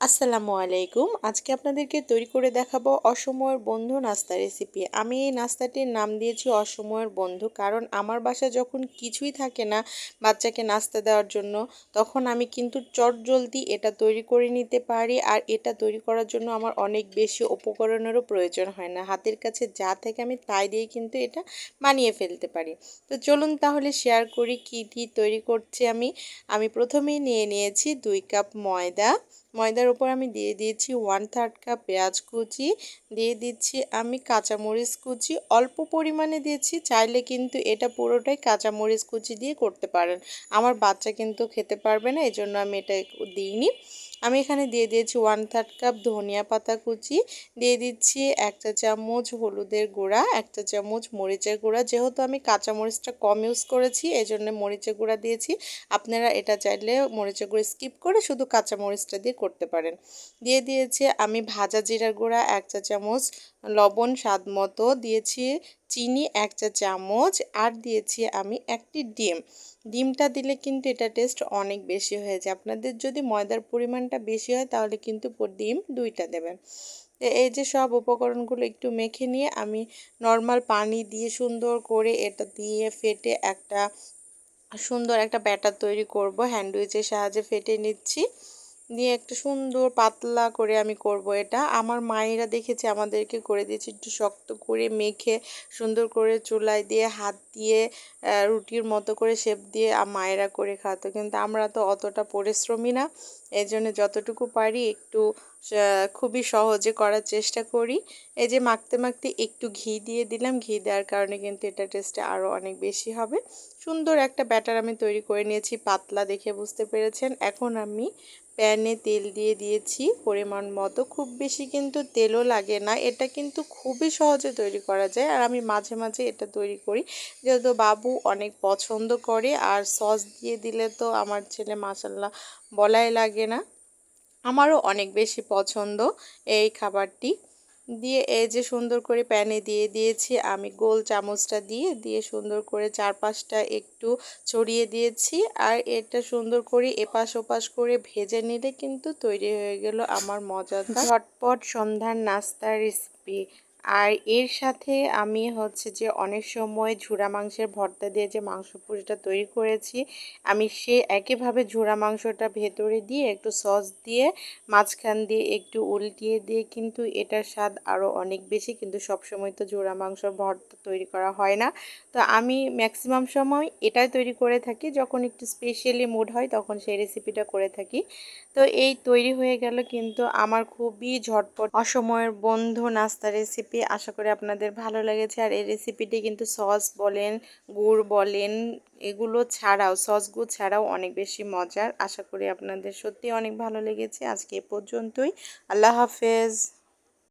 আসসালামু আলাইকুম। আজকে আপনাদেরকে তৈরি করে দেখাবো অসময়ের বন্ধু নাস্তা রেসিপি আমি এই নাস্তাটির নাম দিয়েছি অসময়ের বন্ধু কারণ আমার বাসায় যখন কিছুই থাকে না বাচ্চাকে নাস্তা দেওয়ার জন্য, তখন আমি কিন্তু চট জলদি এটা তৈরি করে নিতে পারি আর এটা তৈরি করার জন্য আমার অনেক বেশি উপকরণেরও প্রয়োজন হয় না। হাতের কাছে যা থেকে আমি তাই দিয়ে কিন্তু এটা বানিয়ে ফেলতে পারি। তো চলুন তাহলে শেয়ার করি কী কী তৈরি করছি আমি। আমি প্রথমেই নিয়ে নিয়েছি দুই কাপ ময়দা ময়দার উপর আমি দিয়ে দিয়েছি ওয়ান থার্ড কাপ পেঁয়াজ কুচি, দিয়ে দিচ্ছি আমি কাঁচামরিচ কুচি। অল্প পরিমাণে দিয়েছি, চাইলে কিন্তু এটা পুরোটাই কাঁচামরিচ কুচি দিয়ে করতে পারেন। আমার বাচ্চা কিন্তু খেতে পারবে না এই জন্য আমি এটা দিইনি। আমি এখানে দিয়ে দিয়েছি ওয়ান থার্ড কাপ ধনিয়া পাতা কুচি। দিয়ে দিচ্ছি একটা চামচ হলুদের গুঁড়া, একটা চামচ মরিচের গুঁড়া। যেহেতু আমি কাঁচা মরিচটা কম ইউজ করেছি এই জন্য মরিচের গুঁড়া দিয়েছি। আপনারা এটা চাইলে মরিচের গুঁড়ো স্কিপ করে শুধু কাঁচা মরিচটা দিয়ে করতে পারেন। দিয়ে দিয়েছি আমি ভাজা জিরার গুঁড়া এক চা চামচ লবণ স্বাদ মতো। দিয়েছি চিনি, এক চা চামচ, আর দিয়েছি আমি একটি ডিম। ডিমটা দিলে কিন্তু এটা টেস্ট অনেক বেশি হয়ে যায়। আপনাদের যদি ময়দার পরিমাণটা বেশি হয়, তাহলে কিন্তু ডিম দুইটা দেবেন। এই যে সব উপকরণগুলো একটু মেখে নিয়ে আমি নর্মাল পানি দিয়ে সুন্দর করে এটা দিয়ে ফেটে একটা সুন্দর একটা ব্যাটার তৈরি করব। হ্যান্ডউইচের সাহায্যে ফেটে নিচ্ছি। দিয়ে একটা সুন্দর পাতলা করে আমি করব এটা। আমার মায়েরা দেখেছে, আমাদেরকে করে দিয়েছে একটু শক্ত করে মেখে, সুন্দর করে চুলায় দিয়ে হাত দিয়ে রুটির মতো করে শেপ দিয়ে মায়েরা করে খাওয়াতো। কিন্তু আমরা তো অতটা পরিশ্রমী না। এই জন্য যতটুকু পারি একটু খুবই সহজে করার চেষ্টা করি। এই যে মাখতে মাখতে একটু ঘি দিয়ে দিলাম, ঘি দেওয়ার কারণে কিন্তু এটা টেস্টে আরও অনেক বেশি হবে। সুন্দর একটা ব্যাটার আমি তৈরি করে নিয়েছি, পাতলা দেখে বুঝতে পেরেছেন। এখন আমি প্যানে তেল দিয়ে দিয়েছি পরিমাণ মতো। খুব বেশি কিন্তু তেলও লাগে না, এটা কিন্তু খুবই সহজে তৈরি করা যায়। আর আমি মাঝে মাঝে এটা তৈরি করি। যেহেতু বাবু অনেক পছন্দ করে, আর সস দিয়ে দিলে তো আমার ছেলে মাসাল্লাহ বলাই লাগে না। আমারও অনেক বেশি পছন্দ এই খাবারটি। দিয়ে এই যে সুন্দর করে প্যানে দিয়ে দিয়েছি আমি গোল চামচটা দিয়ে দিয়ে সুন্দর করে চারপাশটা একটু ছড়িয়ে দিয়েছি। আর এটা সুন্দর করে এপাশ ওপাশ করে ভেজে নিলে কিন্তু তৈরি হয়ে গেল আমার মজাদার ঝটপট সন্ধ্যার নাস্তার রেসিপি আর এর সাথে আমি হচ্ছে যে অনেক সময় ঝুড়া মাংসের ভর্তা দিয়ে যে মাংস পুরিটা তৈরি করেছি, আমি সে একইভাবে ঝুড়া মাংসটা ভেতরে দিয়ে একটু সস দিয়ে, মাঝখান দিয়ে একটু উল্টিয়ে দিয়ে কিন্তু এটার স্বাদ আরও অনেক বেশি। কিন্তু সব সময় তো ঝুড়া মাংসর ভর্তা তৈরি করা হয় না। তো আমি ম্যাক্সিমাম সময় এটাই তৈরি করে থাকি। যখন একটু স্পেশালি মুড হয় তখন সেই রেসিপিটা করে থাকি। তো এই তৈরি হয়ে গেল কিন্তু আমার খুবই ঝটপট অসময়ের বন্ধু নাস্তা রেসিপি আশা করি আপনাদের ভালো লেগেছে। আর এই রেসিপিটি কিন্তু সস বলেন, গুড় বলেন, এগুলো ছাড়াও সস গুড় ছাড়াও অনেক বেশি মজার। আশা করি আপনাদের সত্যি অনেক ভালো লেগেছে। আজকে পর্যন্তই। আল্লাহ হাফেজ।